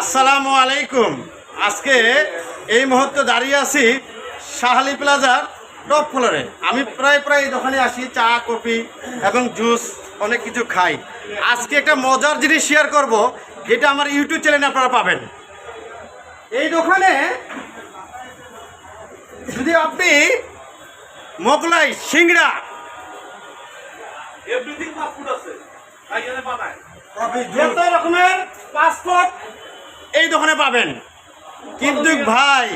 আসসালামু আলাইকুম। আজকে এই মুহূর্তে দাঁড়িয়ে আছি শাহালি প্লাজার টপ ফ্লোরে আমি প্রায় প্রায় দোকানে আসি চা কফি এবং জুস অনেক কিছু খাই। আজকে একটা মজার জিনিস শেয়ার করব যেটা আমার ইউটিউব চ্যানেলে আপনারা পাবেন। এই দোকানে যদি আপনি Mughlai singara everything fast food আছে। বানায়। যত রকমের দোকানে পাবেন। কিন্তু ভাই,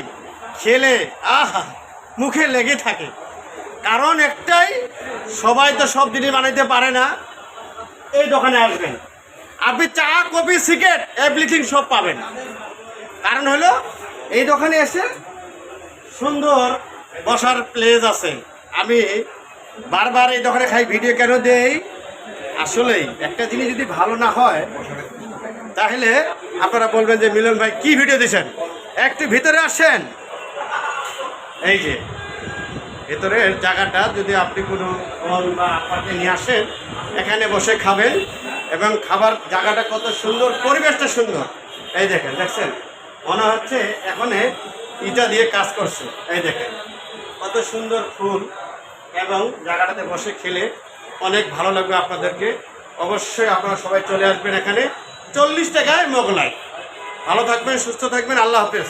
খেলে, আহা, মুখে লেগে থাকে। কারণ একটাই, সবাই তো সব জিনিস বানাইতে পারে না। এই দোকানে আসবেন। আপনি চা, কফি, সিগারেট এভরিথিং সব পাবেন। কারণ হলো, এই দোকানে এসে সুন্দর বসার প্লেস আছে। আমি বারবার এই দোকানে খাই ভিডিও কেন দেই? আসলেই, একটা জিনিস যদি ভালো না হয় তাহলে আপনারা বলবেন যে মিলন ভাই, কি ভিডিও দিয়েছেন একটু ভিতরে আসেন। এই যে, ভেতরের জায়গাটা যদি আপনি কোনো ফল বা আপনাকে নিয়ে আসেন, এখানে বসে খাবেন এবং খাবার জায়গাটা কত সুন্দর, পরিবেশটা সুন্দর। এই দেখেন, দেখছেন? মনে হচ্ছে এখানে ইটা দিয়ে কাজ করছে। এই দেখেন, কত সুন্দর ফুল এবং জায়গাটাতে বসে খেলে অনেক ভালো লাগবে আপনাদেরকে। অবশ্যই আপনারা সবাই চলে আসবেন এখানে। চল্লিশ টাকায় মোগলাই। ভালো থাকবেন সুস্থ থাকবেন আল্লাহ হাফেজ।